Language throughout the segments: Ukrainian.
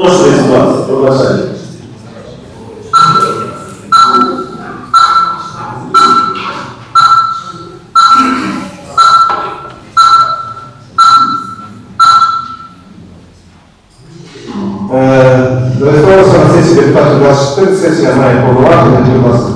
Прошу реєструватися, пробачайте. Е, Зареєструвалося на сесії депутатів 24, сесія має повноваження, будь ласка.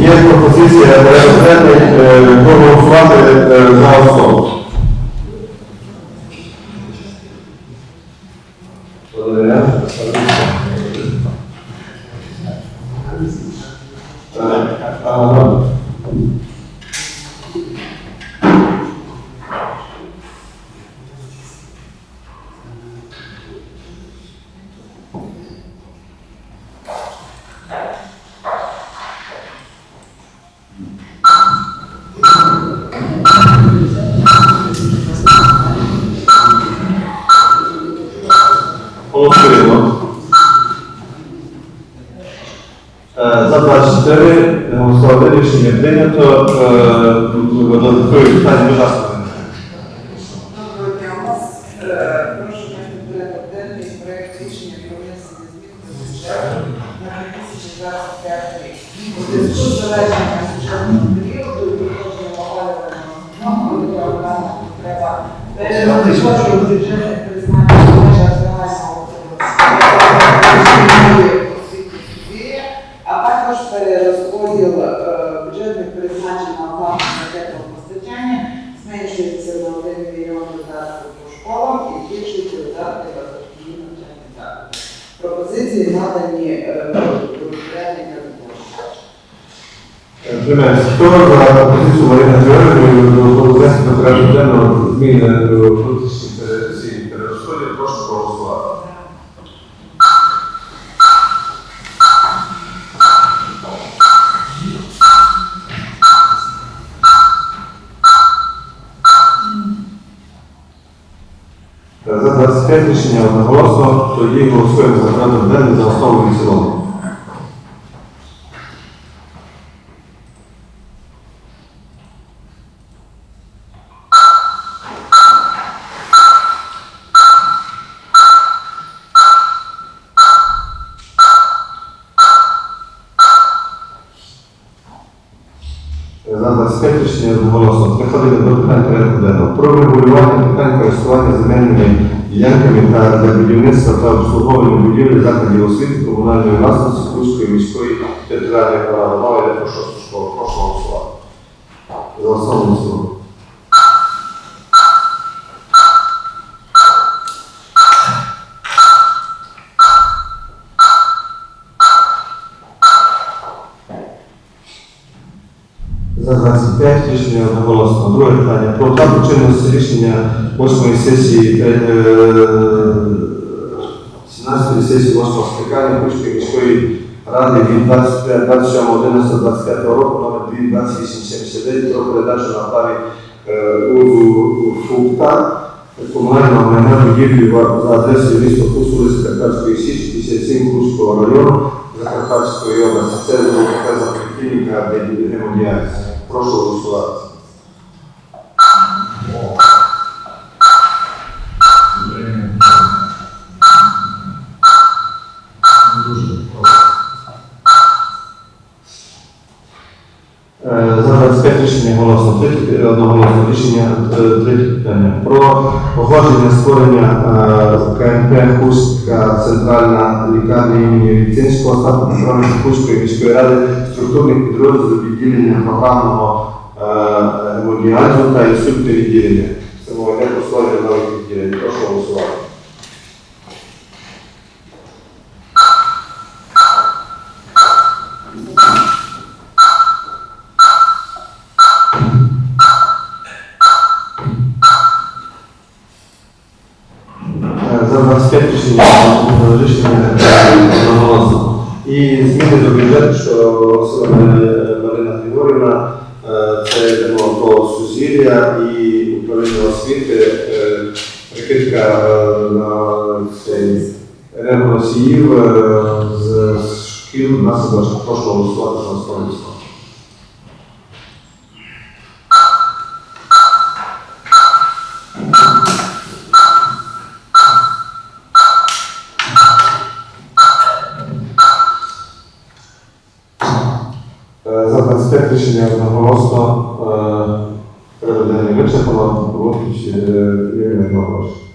Є пропозиція порядок денний е, проголосувати е, за основу. 4. Голосували рішення прийнято. Е, Додаткові питання, будь ласка. Доброго дня. У нас е, прошу прийняти порядок денний проект рішення про внесення змін до бюджету на 2025 рік. У зв'язку з завершенням бюджетного періоду і кожного опалювального року нам треба перерахувати бюджет також перерозподіл е, бюджетних призначень на оплату за теплопостачання зменшується на 1 мільйон додатків по школам і збільшується видатки на дошкільні навчальні заклади. Пропозиції надані е, до Хто за пропозицію Марини Георгіївни довести до порядку денного зміни до внутрішньої цієї перерозподілу, прошу проголосувати. За 25 Рішення одноголосно, тоді голосуємо за порядок денний за основу і цілому. За 25 рішення одноголосно. До питань порядку денного. Про регулювання питань користування земельними ділянками та для будівництва та обслуговування будівлі закладів освіти комунальної власності Курської міської територіальної громади. Мова йде про шосту школу. Прошу голосувати. За основу і в цілому. За 25 рішення одноголосно. Друге питання. Про дату чинності рішення 8 сесії е, 17 сесії 8 скликання Кузької міської ради від 27.11.25 року номер 2879 про передачу на праві е, фукта комунального майна будівлі за адресою міста Кус, вулиця Карпатської Січі, 57 Кузького району Закарпатської області. Це така закріпільника для гемодіалізу. Прошу голосувати. Е, 25 рішення голосно. Е, одноголосно рішення три третє питання. Про погодження створення е, КНП Курська центральна лікарня імені Віцинського статусу Петровича Курської міської ради структурних підрозділів відділення програмного е, гемодіалізу та інсульту відділення. Це мова йде про освіти, е, прикидка е, на цей енергоносіїв е, з шкіл на садочок. Прошу голосувати за основу. Е, За 25 рішення одноголосно najlepsze ponad łączyć jednego